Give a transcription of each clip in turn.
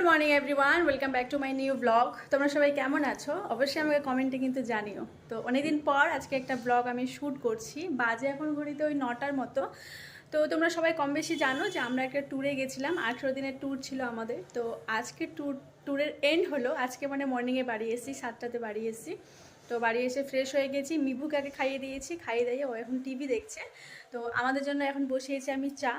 Good morning everyone welcome back to my new blog তোমরা সবাই কেমন আছো? অবশ্যই আমাকে কমেন্টে কিন্তু জানিও। তো অনেকদিন পর আজকে একটা ব্লগ আমি শ্যুট করছি। বাজে এখন ঘড়িতে ওই নটার মতো। তো তোমরা সবাই কম বেশি জানো যে আমরা একটা ট্যুরে গেছিলাম। আঠেরো দিনের ট্যুর ছিল আমাদের। তো আজকে ট্যুর ট্যুরের এন্ড হলো। আজকে মানে মর্নিংয়ে বাড়ি এসেছি, সাতটাতে বাড়ি এসেছি। তো বাড়ি এসে ফ্রেশ হয়ে গেছি। মিভুকে আগে খাইয়ে দিয়েছি। খাইয়ে দিয়ে ও এখন টিভি দেখছে। তো আমাদের জন্য এখন বসিয়েছি আমি চা।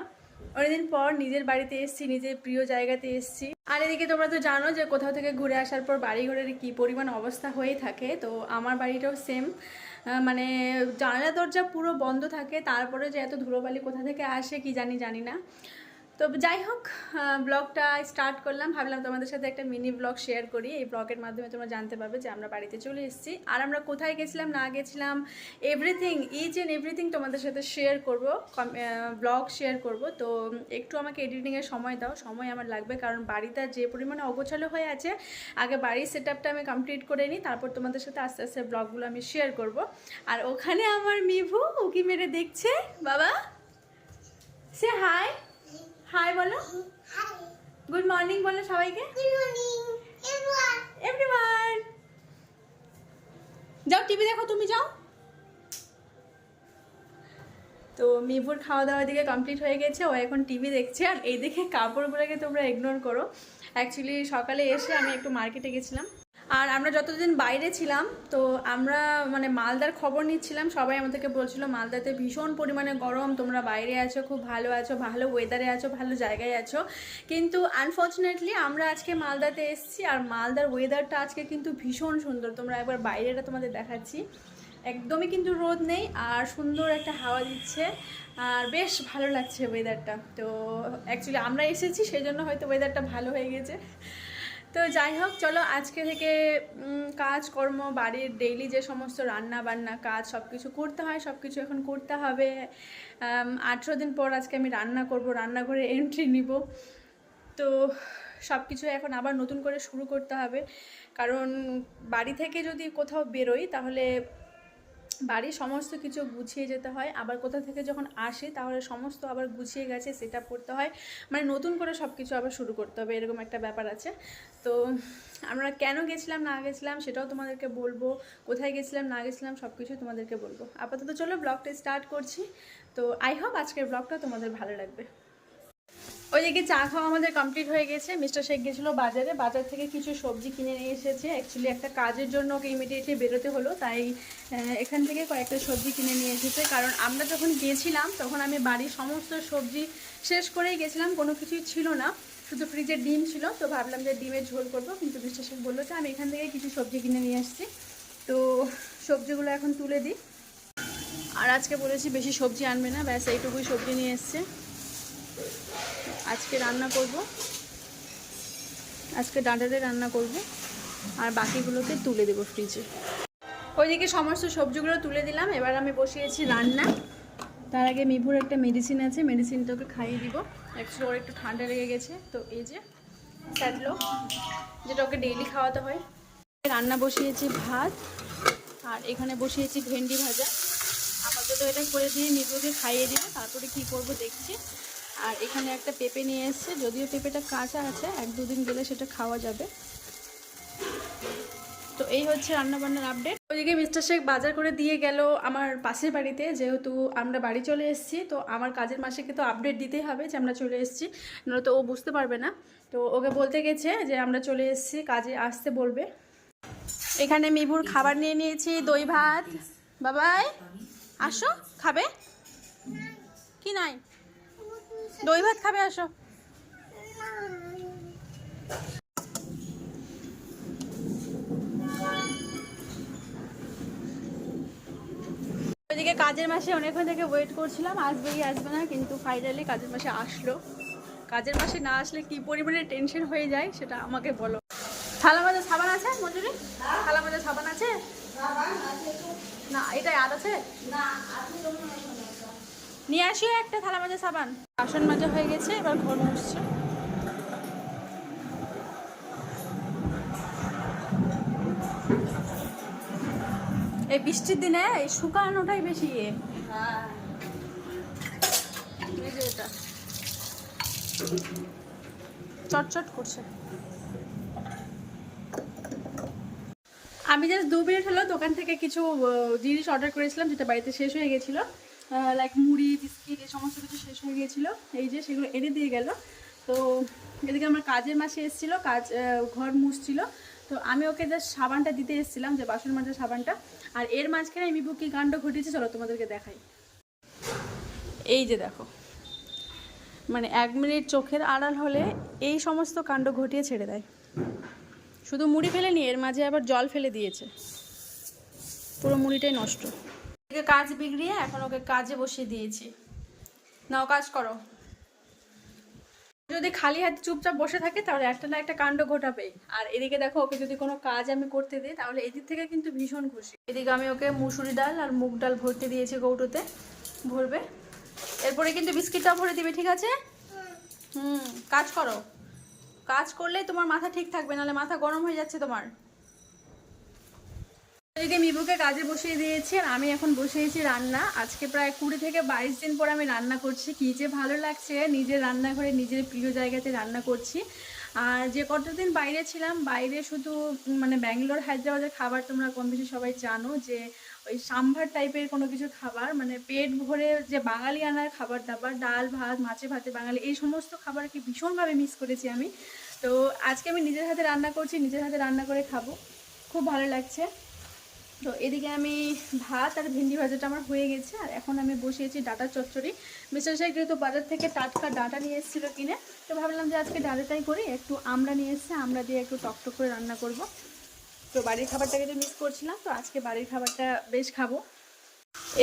অনেকদিন পর নিজের বাড়িতে এসছি, নিজের প্রিয় জায়গাতে এসছি। আর এদিকে তোমরা তো জানো যে কোথাও থেকে ঘুরে আসার পর বাড়ি ঘরের কী পরিমাণ অবস্থা হয়ে থাকে, তো আমার বাড়িটাও সেম মানে জানলা দরজা পুরো বন্ধ থাকে, তারপরে যে এত ধুলোবালি কোথা থেকে আসে কি জানি জানি না। তো যাই হোক ব্লগটা স্টার্ট করলাম। ভাবলাম তোমাদের সাথে একটা মিনি ব্লগ শেয়ার করি। এই ব্লগের মাধ্যমে তোমরা জানতে পারবে যে আমরা বাড়িতে চলে এসেছি। আর আমরা কোথায় গেছিলাম, না গেছিলাম এভরিথিং ইচ অ্যান্ড এভরিথিং তোমাদের সাথে শেয়ার করব ব্লগ শেয়ার করব। তো একটু আমাকে এডিটিংয়ের সময় দাও। সময় আমার লাগবে, কারণ বাড়িতে যে পরিমাণে অগোছালো হয়ে আছে, আগে বাড়ির সেট আমি কমপ্লিট করে নিই, তারপর তোমাদের সাথে আস্তে আস্তে ব্লগগুলো আমি শেয়ার করব। আর ওখানে আমার মিভু উকি মেরে দেখছে? বাবা? সে হাই হাই বলো। গুড মর্নিং বলো সবাইকে। এভরিওয়ান যাও টিভি দেখো তুমি যাও। তো মিভুর খাওয়া দাওয়া দিকে কমপ্লিট হয়ে গেছে ও এখন টিভি দেখছে আর এই দেখে কাপড়গুলোকে তোমরা ইগনোর করো। অ্যাকচুয়ালি সকালে এসে আমি একটু মার্কেটে গেছিলাম। আর আমরা যতদিন বাইরে ছিলাম, তো আমরা মানে মালদার খবর নিচ্ছিলাম। সবাই আমাদেরকে বলছিল, মালদাতে ভীষণ পরিমাণে গরম, তোমরা বাইরে আছো, খুব ভালো আছো, ভালো ওয়েদারে আছো, ভালো জায়গায় আছো। কিন্তু আনফর্চুনেটলি আমরা আজকে মালদাতে এসেছি আর মালদার ওয়েদারটা আজকে কিন্তু ভীষণ সুন্দর। তোমরা একবার বাইরেটা তোমাদের দেখাচ্ছি। একদমই কিন্তু রোদ নেই আর সুন্দর একটা হাওয়া দিচ্ছে আর বেশ ভালো লাগছে ওয়েদারটা তো অ্যাকচুয়ালি আমরা এসেছি সেই জন্য হয়তো ওয়েদারটা ভালো হয়ে গেছে। তো যাই হোক, চলো আজকে থেকে কাজ কাজকর্ম বাড়ির ডেইলি যে সমস্ত রান্না বান্না, কাজ সব কিছু করতে হয় সব কিছু এখন করতে হবে। আঠেরো দিন পর আজকে আমি রান্না করব, রান্নাঘরে এন্ট্রি নিব। তো সব কিছু এখন আবার নতুন করে শুরু করতে হবে। কারণ বাড়ি থেকে যদি কোথাও বেরোই, তাহলে বাড়ির সমস্ত কিছু গুছিয়ে যেতে হয়। আবার কোথা থেকে যখন আসি, তাহলে সমস্ত আবার গুছিয়ে গেছে, সেটা করতে হয়। মানে নতুন করে সব কিছু আবার শুরু করতে হবে, এরকম একটা ব্যাপার আছে। তো আমরা কেন গেছিলাম, না গেছিলাম, সেটাও তোমাদেরকে বলব। কোথায় গেছিলাম, না গেছিলাম সব কিছু তোমাদেরকে বলব। আপাতত চলো ব্লগটা স্টার্ট করছি। তো আই হোপ আজকের ব্লগটা তোমাদের ভালো লাগবে। ওইদিকে চা খাওয়া আমাদের কমপ্লিট হয়ে গেছে। মিস্টার শেখ গেছিল বাজারে। বাজার থেকে কিছু সবজি কিনে নিয়ে এসেছে। অ্যাকচুয়ালি একটা কাজের জন্য ওকে ইমিডিয়েটলি বেরোতে হলো। তাই এখান থেকে কয়েকটা সবজি কিনে নিয়ে এসেছে। কারণ আমরা যখন গিয়েছিলাম তখন আমি বাড়ির সমস্ত সবজি শেষ করেই গেছিলাম। কোনো কিছুই ছিল না। শুধু ফ্রিজের ডিম ছিল। তো ভাবলাম যে ডিমের ঝোল করব। কিন্তু মিস্টার শেখ বলল যে, আমি এখান থেকে কিছু সবজি কিনে নিয়ে এসেছি তো সবজিগুলো এখন তুলে দিই। আর আজকে বলেছি বেশি সবজি আনবে না। ব্যাস, এইটুকুই সবজি নিয়ে এসছে। আজকে রান্না করব। আজকে ডাঁটাতে রান্না করব। আর বাকিগুলোকে তুলে দেবো ফ্রিজে ওইদিকে সমস্ত সবজিগুলো তুলে দিলাম। এবার আমি বসিয়েছি রান্না। তার আগে মিভুর একটা মেডিসিন আছে। মেডিসিনটা ওকে খাইয়ে দিব। অ্যাকচুয়ালি ওর একটু ঠান্ডা লেগে গেছে। তো এই যে স্যাডলো যেটা ওকে ডেইলি খাওয়াতে হয়। রান্না বসিয়েছি ভাত। আর এখানে বসিয়েছি ভেন্ডি ভাজা। আপাতত এটা করে দিয়ে মিভুকে খাইয়ে দিব। তারপরে কি করব দেখছি। আর এখানে একটা পেঁপে নিয়ে এসছে। যদিও পেঁপেটা কাঁচা আছে, এক দুদিন গেলে সেটা খাওয়া যাবে। তো এই হচ্ছে রান্নাবান্নার আপডেট ওইদিকে মিস্টার শেখ বাজার করে দিয়ে গেল আমার পাশের বাড়িতে, যেহেতু আমরা বাড়ি চলে এসেছি, তো আমার কাজের মাসেকে তো আপডেট দিতেই হবে যে আমরা চলে এসেছি, নয়তো ও বুঝতে পারবে না। তো ওকে বলতে গেছে যে আমরা চলে এসেছি, কাজে আসতে বলবে। এখানে মিভুর খাবার নিয়ে নিয়েছি, দই ভাত। বাবাই, আসো, খাবে? কি নাই? দই ভাত খাবে, আসো। ওইদিকে কাজের মাসে অনেকক্ষণ থেকে ওয়েট করছিলাম, আসবে কি আসবে না, কিন্তু ফাইনালি কাজের মাসে আসলো। কাজের মাসে না আসলে কি পরিমাণে টেনশন হয়ে যায় সেটা আমাকে বলো। থালা মাজা সাবান আছে মজুরি থালা মাজা সাবান আছে? না, এটাই আর আছে? নিয়ে আসিও একটা থালা মাজা সাবান। বাসন মাজা হয়ে গেছে, এবার ঘর মুছছে। এই বৃষ্টির দিনে এই শুকানোটাই বেশি ইয়ে। চটচট করছে। আমি জাস্ট দু মিনিট হলো দোকান থেকে কিছু জিনিস অর্ডার করেছিলাম, যেটা বাড়িতে শেষ হয়ে গেছিল। লাইক মুড়ি, বিস্কিট, এই সমস্ত কিছু শেষ হয়ে গিয়েছিল। এই যে সেগুলো এনে দিয়ে গেল। তো এদিকে আমার কাজের মাসে এসেছিল, কাজ ঘর মুছছিল। তো আমি ওকে জাস্ট সাবানটা দিতে এসেছিলাম, যে বাসন মাজার সাবানটা। আর এর মাঝখানে আমি বুকি কাণ্ড ঘটেছে চলো তোমাদেরকে দেখাই। এই যে দেখো। মানে এক মিনিট চোখের আড়াল হলে এই সমস্ত কাণ্ড ঘটিয়ে ছেড়ে দেয়। শুধু মুড়ি ফেলেনি, এর মাঝে আবার জল ফেলে দিয়েছে। পুরো মুড়িটাই নষ্ট। এদিকে কাজ বিগড়িয়ে এখন ওকে কাজে বসিয়ে দিয়েছি। নাও কাজ করো। যদি খালি হাতে চুপচাপ বসে থাকে, তাহলে একটা না একটা কাণ্ড ঘটাবে আর এদিকে দেখো, ওকে যদি কোনো কাজ আমি করতে দিই, তাহলে এদিক থেকে কিন্তু ভীষণ খুশি। এদিকে আমি ওকে মুসুরি ডাল আর মুগ ডাল ভরতে দিয়েছি কৌটোতে ভরবে। এরপরে কিন্তু বিস্কিটটাও ভরে দিবে, ঠিক আছে? হুম, কাজ করো। কাজ করলে তোমার মাথা ঠিক থাকবে, নাহলে মাথা গরম হয়ে যাচ্ছে তোমার। এদিকে মিবুকে কাজে বসিয়ে দিয়েছি আর আমি এখন বসিয়েছি রান্না। আজকে প্রায় কুড়ি থেকে বাইশ দিন পর আমি রান্না করছি। কি যে ভালো লাগছে, নিজের রান্নাঘরে, নিজের প্রিয় জায়গাতে রান্না করছি। আর যে কতদিন বাইরে ছিলাম, বাইরে শুধু মানে ব্যাঙ্গালোর, হায়দ্রাবাদের খাবার তোমরা কম বেশি সবাই জানো, যে ওই সাম্ভার টাইপের কোনো কিছু খাবার মানে পেট ভরে যে বাঙালি আনার খাবার দাবার, ডাল, ভাত, মাছে ভাতে বাঙালি, এই সমস্ত খাবারকে ভীষণভাবে মিস করেছি আমি। তো আজকে আমি নিজের হাতে রান্না করছি, নিজের হাতে রান্না করে খাব। খুব ভালো লাগছে। তো এদিকে আমি ভাত আর ভিন্ডি ভাজাটা আমার হয়ে গেছে, আর এখন আমি বসিয়েছি ডাটা চচ্চড়ি। মিস্টার সাহেব যেহেতু বাজার থেকে টাটকা ডাটা নিয়ে এসেছিল কিনে, তো ভাবলাম যে আজকে ডাটাটাই করি, একটু আমরা নিয়ে এসছে আমরা দিয়ে একটু টকটক করে রান্না করব। তো বাড়ির খাবারটাকে তো মিস করছিলাম, তো আজকে বাড়ির খাবারটা বেশ খাব।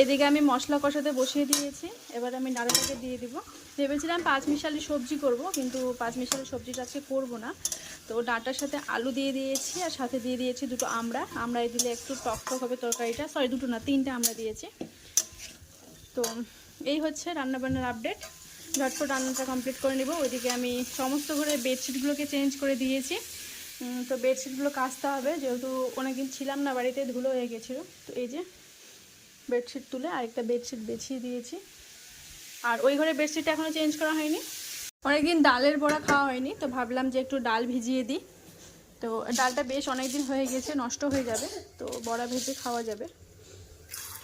এদিকে আমি মশলা কষাতে বসিয়ে দিয়েছি। এবার আমি ডাটাটাকে দিয়ে দিব। ভেবেছিলাম পাঁচ মিশালি সবজি করব, কিন্তু পাঁচ মিশালি সবজিটা আজকে করব না। তো ডাঁটার সাথে আলু দিয়ে দিয়েছি, আর সাথে দিয়ে দিয়েছি দুটো আমড়া। আমড়ায় দিলে একটু টক টক হবে তরকারিটা। সরি দুটো না, তিনটে আমরা দিয়েছি। তো এই হচ্ছে রান্নাবান্নার আপডেট ঝটপট রান্নাটা কমপ্লিট করে নেব। ওইদিকে আমি সমস্ত ঘরে বেডশিটগুলোকে চেঞ্জ করে দিয়েছি। তো বেডশিটগুলো কাচতে হবে, যেহেতু অনেকদিন ছিলাম না, বাড়িতে ধুলো হয়ে গেছিল। তো এই যে বেডশিট তুলে আরেকটা বেডশিট বেছিয়ে দিয়েছি। আর ওই ঘরে বেডশিটটা এখনও চেঞ্জ করা হয়নি। অনেকদিন ডালের বড়া খাওয়া হয়নি, তো ভাবলাম যে একটু ডাল ভিজিয়ে দিই। তো ডালটা বেশ অনেক দিন হয়ে গেছে, নষ্ট হয়ে যাবে, তো বড়া ভেজে খাওয়া যাবে।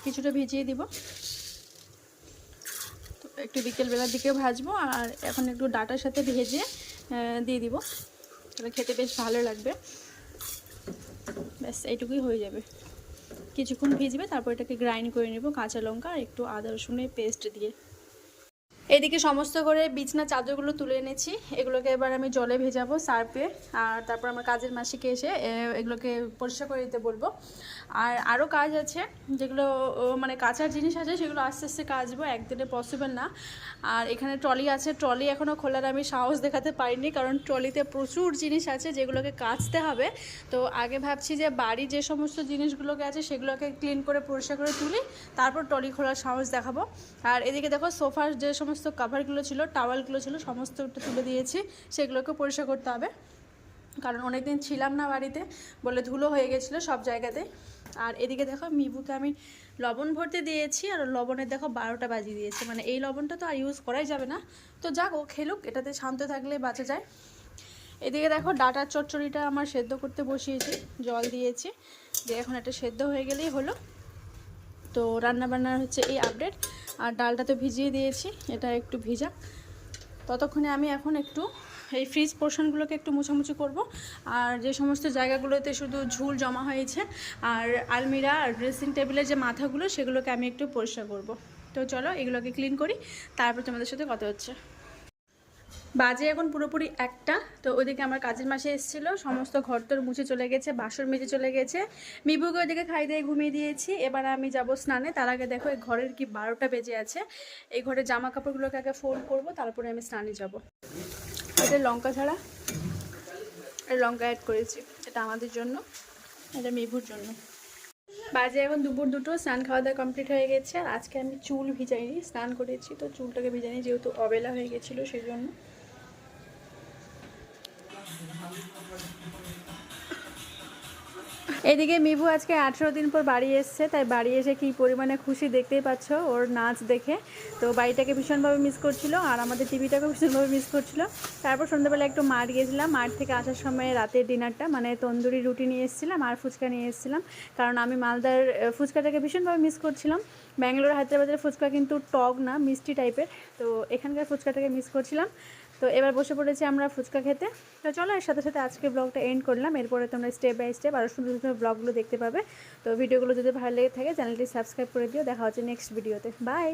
কিছুটা ভিজিয়ে দিব। তো একটু বিকেলবেলার দিকেও ভাজবো, আর এখন একটু ডাটার সাথে ভেজে দিয়ে দিব। তাহলে খেতে বেশ ভালো লাগবে। ব্যাস, এইটুকুই হয়ে যাবে। কিছুক্ষণ ভিজবে তারপর এটাকে গ্রাইন্ড করে নেব, কাঁচা লঙ্কা আর একটু আদা রসুনের পেস্ট দিয়ে। এদিকে সমস্ত করে বিছনা চাদরগুলো তুলে এনেছি। এগুলোকে এবার আমি জলে ভেজাবো, সার্ফে আর তারপর আমার কাজের মাসিকে এসে এগুলোকে পরিষ্কার করে দিতে বলব। আর আরও কাজ আছে, যেগুলো মানে কাঁচার জিনিস আছে, সেগুলো আস্তে আস্তে কাচবো, একদিনে পসিবল না। আর এখানে ট্রলি আছে, ট্রলি এখনও খোলার আমি সাহস দেখাতে পারিনি, কারণ ট্রলিতে প্রচুর জিনিস আছে যেগুলোকে কাচতে হবে। তো আগে ভাবছি যে বাড়ি যে সমস্ত জিনিসগুলোকে আছে, সেগুলোকে ক্লিন করে পরিষ্কার করে তুলি, তারপর ট্রলি খোলার সাহস দেখাবো। আর এদিকে দেখো সোফার যে সমস্ত কাভারগুলো ছিল টাওয়ালগুলো ছিল সমস্তটা তুলে দিয়েছি, সেগুলোকে পরিষ্কার করতে হবে। কারণ অনেকদিন ছিলাম না বাড়িতে, বলে ধুলো হয়ে গেছিল সব জায়গাতে। আর এদিকে দেখো, মিবুকে আমি লবণ ভরতে দিয়েছি, আর লবণের দেখো বারোটা বাজিয়ে দিয়েছে। মানে এই লবণটা তো আর ইউজ করাই যাবে না। তো যাক, ও খেলুক, এটাতে শান্ত থাকলে বাঁচা যায়। এদিকে দেখো, ডাটার চচ্চড়িটা আমার সেদ্ধ করতে বসিয়েছি, জল দিয়েছি যে এখন এটা সেদ্ধ হয়ে গেলেই হলো। তো রান্না বান্নার হচ্ছে এই আপডেট আর ডালটা তো ভিজিয়ে দিয়েছি, এটা একটু ভিজা। ততক্ষণে আমি এখন একটু এই ফ্রিজ পোর্শনগুলোকে একটু মুছামুছি করব। আর যে সমস্ত জায়গাগুলোতে শুধু ঝুল জমা হয়েছে, আর আলমিরা আর ড্রেসিং টেবিলের যে মাথাগুলো, সেগুলোকে আমি একটু পরিষ্কার করব। তো চলো এগুলোকে ক্লিন করি, তারপর তোমাদের সাথে কথা হচ্ছে। বাজে এখন পুরোপুরি একটা। তো ওইদিকে আমার কাজের মাসে এসেছিল, সমস্ত ঘর তোর মুছে চলে গেছে, বাসন মেজে চলে গেছে। মিবুকে ওইদিকে খাই দিয়ে ঘুমিয়ে দিয়েছি। এবার আমি যাব স্নানে। তার আগে দেখো এই ঘরের কি বারোটা বেজে আছে। এই ঘরে জামা কাপড়গুলোকে আগে ফোল্ড করব, তারপরে আমি স্নানে যাব। এটা লঙ্কা ছাড়া লঙ্কা অ্যাড করেছি। এটা আমাদের জন্য, এটা মিবুর জন্য। বাজে এখন দুপুর দুটো, স্নান খাওয়া দাওয়া কমপ্লিট হয়ে গেছে। আর আজকে আমি চুল ভিজাইনি, স্নান করেছি, তো চুলটাকে ভিজাইনি, যেহেতু অবেলা হয়ে গেছিল সেই জন্য এদিকে মিভু আজকে আঠেরো দিন পর বাড়ি এসছে, তাই বাড়ি এসে কী পরিমাণে খুশি দেখতেই পাচ্ছ ওর নাচ দেখে। তো বাড়িটাকে ভীষণভাবে মিস করছিল আর আমাদের টিভিটাকেও ভীষণভাবে মিস করছিল। তারপর সন্ধ্যাবেলা একটু মাঠ গেছিলাম, মাঠ থেকে আসার সময় রাতের ডিনারটা মানে তন্দুরি রুটি নিয়ে এসেছিলাম আর ফুচকা নিয়ে এসেছিলাম। কারণ আমি মালদার ফুচকাটাকে ভীষণভাবে মিস করছিলাম। ব্যাঙ্গালোর হায়দ্রাবাদের ফুচকা কিন্তু টক না, মিষ্টি টাইপের তো এখানকার ফুচকাটাকে মিস করছিলাম। তো এবার বসে পড়েছি আমরা ফুচকা খেতে। তো চলো, এর সাথে সাথে আজকে ব্লগটা এন্ড করলাম। এরপরে তোমরা স্টেপ বাই স্টেপ আরও সুন্দর সুন্দর ব্লগগুলো দেখতে পাবে। তো ভিডিওগুলো যদি ভালো লেগে থাকে চ্যানেলটি সাবস্ক্রাইব করে দিও। দেখা হচ্ছে নেক্সট ভিডিওতে বাই